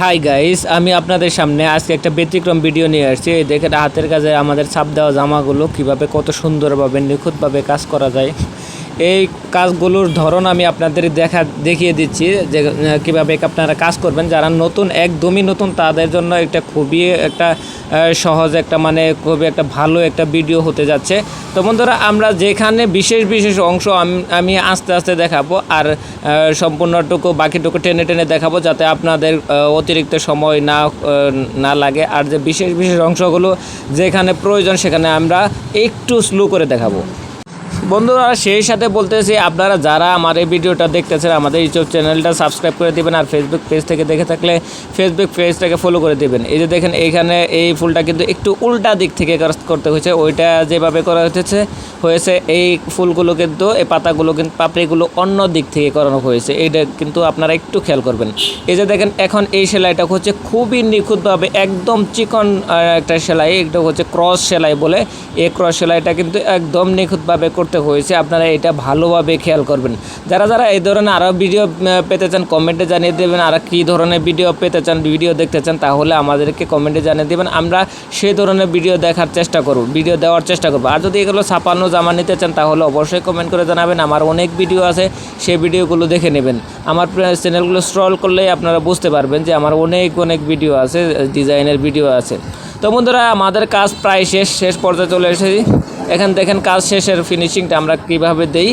Hi guys আমি আপনাদের সামনে আজকে একটা ব্যতিক্রম ভিডিও নিয়ে আসছি। দেখে হাতের কাজে আমাদের ছাপ দেওয়া জামাগুলো কীভাবে কত সুন্দরভাবে নিখুঁতভাবে কাজ করা যায়। এই কাজগুলোর ধরন আমি আপনাদের দেখা, দেখিয়ে দিচ্ছি যে কীভাবে আপনারা কাজ করবেন। যারা নতুন, একদমই নতুন, তাদের জন্য একটা খুবই একটা সহজ একটা মানে খুবই একটা ভালো একটা ভিডিও হতে যাচ্ছে। তো বন্ধুরা, আমরা যেখানে বিশেষ বিশেষ অংশ আমি আস্তে আস্তে দেখাবো আর সম্পূর্ণটুকু, বাকিটুকু টেনে টেনে দেখাবো যাতে আপনাদের অতিরিক্ত সময় না না লাগে। আর যে বিশেষ বিশেষ অংশগুলো যেখানে প্রয়োজন, সেখানে আমরা একটু স্লো করে দেখাবো। বন্ধুরা, সেই সাথে বলতেছি, আপনারা যারা আমার এই ভিডিওটা দেখতেছেন, আমাদের ইউটিউব চ্যানেলটা সাবস্ক্রাইব করে দিবেন আর ফেসবুক পেজ থেকে দেখে থাকলে ফেসবুক পেজটাকে ফলো করে দিবেন। এই যে দেখেন, এইখানে এই ফুলটা কিন্তু একটু উল্টা দিক থেকে করতে হয়েছে। ওইটা যেভাবে করা হয়েছে হয়েছে এই ফুলগুলো কিন্তু, এই পাতাগুলো কিন্তু, পাপড়িগুলো অন্য দিক থেকে করানো হয়েছে। এইটা কিন্তু আপনারা একটু খেয়াল করবেন। এই যে দেখেন, এখন এই সেলাইটা হচ্ছে খুবই নিখুঁতভাবে একদম চিকন একটা সেলাই, এটা হচ্ছে ক্রস সেলাই বলে। এই ক্রস সেলাইটা কিন্তু একদম নিখুঁতভাবে করতে হয়েছে, আপনারা এটা ভালোভাবে খেয়াল করবেন। যারা যারা এই ধরনের আরও ভিডিও পেতে চান কমেন্টে জানিয়ে দেবেন আর কী ধরনের ভিডিও পেতে চান ভিডিও দেখতে চান, তাহলে আমাদেরকে কমেন্টে জানিয়ে দেবেন। আমরা সেই ধরনের ভিডিও দেখার চেষ্টা করব ভিডিও দেওয়ার চেষ্টা করব। আর যদি এগুলো ছাপানো জামা নিতে চান, তাহলে অবশ্যই কমেন্ট করে জানাবেন। আমার অনেক ভিডিও আছে সেই ভিডিওগুলো দেখে নেবেন। আমার চ্যানেলগুলো স্ক্রল করলেই আপনারা বুঝতে পারবেন যে আমার অনেক অনেক ভিডিও আছে ডিজাইনের ভিডিও আছে। তো বন্ধুরা, আমাদের কাজ প্রায় শেষ শেষ পর্যায়ে চলে এসেছি। এখান দেখেন কাজ শেষের ফিনিশিংটা আমরা কীভাবে দেই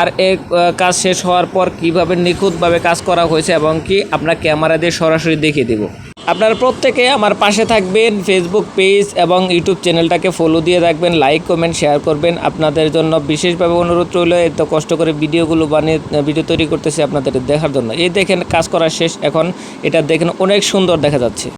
আর এর কাজ শেষ হওয়ার পর কীভাবে নিখুঁতভাবে কাজ করা হয়েছে এবং কি আমরা ক্যামেরা দিয়ে সরাসরি দেখিয়ে দেবো। আপনারা প্রত্যেকে আমার পাশে থাকবেন ফেসবুক পেজ এবং ইউটিউব চ্যানেলটাকে ফলো দিয়ে রাখবেন লাইক কমেন্ট শেয়ার করবেন। আপনাদের জন্য বিশেষভাবে অনুরোধ রইল, এত কষ্ট করে ভিডিওগুলো বানিয়ে, ভিডিও তৈরি করতেছি আপনাদের দেখার জন্য। এই দেখেন, কাজ করা শেষ, এখন এটা দেখেন অনেক সুন্দর দেখা যাচ্ছে।